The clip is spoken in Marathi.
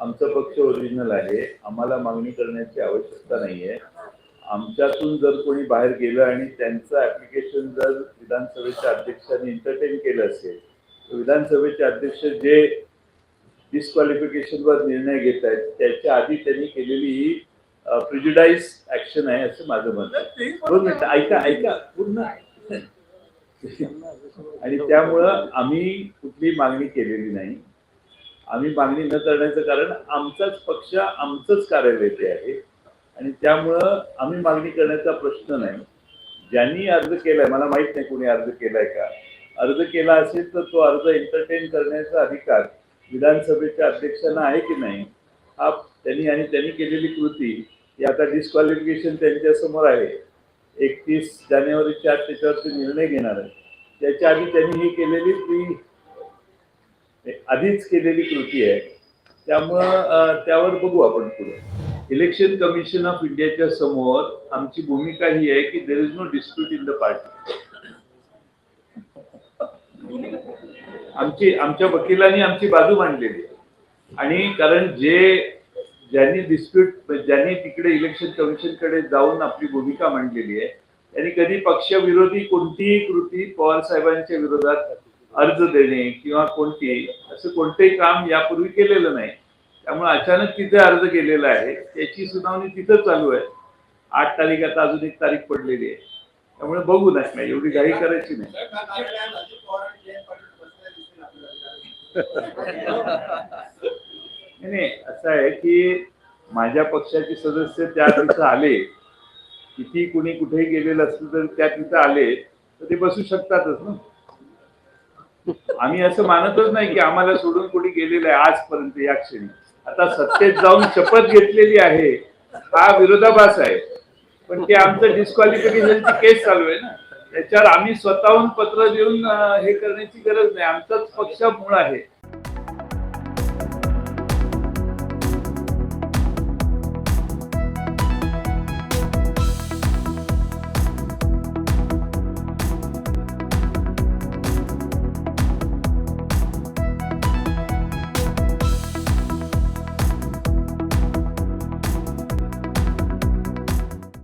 आमचा पक्ष ओरिजिनल आहे. आम्हाला मागणी करण्याची आवश्यकता नाहीये. आमच्यातून जर कोणी बाहेर गेलं आणि त्यांचं ऍप्लिकेशन जर विधानसभेच्या अध्यक्षांनी एंटरटेन केलं असेल तर विधानसभेचे अध्यक्ष जे डिस्क्वालिफिकेशनवर निर्णय घेत आहेत त्याच्या आधी त्यांनी केलेली ही प्रिज्युडाईज ऍक्शन आहे असं माझं मत आहे. दोन मिनिटं ऐका ऐका पूर्ण. आणि त्यामुळं आम्ही कुठली मागणी केलेली नाही. आम्ही मागणी न करण्याचं कारण आमचाच पक्ष आमचंच कार्यालय ते आहे. आणि त्यामुळं आम्ही मागणी करण्याचा प्रश्न नाही. ज्यांनी अर्ज केलाय मला माहीत नाही कोणी अर्ज केलाय का? अर्ज केला असेल तर तो अर्ज एंटरटेन करण्याचा अधिकार विधानसभेच्या अध्यक्षांना आहे की नाही हा त्यांनी आणि त्यांनी केलेली कृती ही आता डिस्क्वालिफिकेशन त्यांच्यासमोर आहे. एकतीस जानेवारीच्या आत त्याच्यावरती निर्णय घेणार आहे. त्याच्या आधी त्यांनी ही केलेली ती आधीच केलेली कृती आहे. त्यामुळं त्यावर बघू आपण पुढे. इलेक्शन कमिशन ऑफ इंडियाच्या समोर आमची भूमिका ही आहे की there is no dispute in the party आमची आमच्या वकिलांनी आमची बाजू मांडलेली आहे. आणि कारण जे ज्यांनी डिस्प्यूट ज्यांनी तिकडे इलेक्शन कमिशनकडे जाऊन आपली भूमिका मांडलेली आहे त्यांनी कधी पक्षविरोधी कोणतीही कृती पवार साहेबांच्या विरोधात अर्ज देणे किंवा कोणती असं कोणतंही काम यापूर्वी केलेलं नाही. त्यामुळे अचानक तिथे अर्ज केलेला आहे. त्याची सुनावणी तिथं चालू आहे. आठ तारीख आता अजून एक तारीख पडलेली आहे. त्यामुळे बघू नाही एवढी घाई करायची नाही. नाही असं आहे की माझ्या पक्षाचे सदस्य त्या तिथं आले. किती कुणी कुठेही गेलेलं असलं तर त्या तिथं आले तर ते बसू शकतातच ना. आम्ही असं मानतच नाही की आम्हाला सोडून कुठे गेलेलं आहे आजपर्यंत या क्षणी. आता सत्तेत जाऊन शपथ घेतलेली आहे. हा विरोधाभास आहे. पण ते आमचं डिस्क्वालिफिकेशनची केस चालू आहे ना. त्याच्यावर आम्ही स्वतःहून पत्र देऊन हे करण्याची गरज नाही. आमचाच पक्ष मूळ आहे.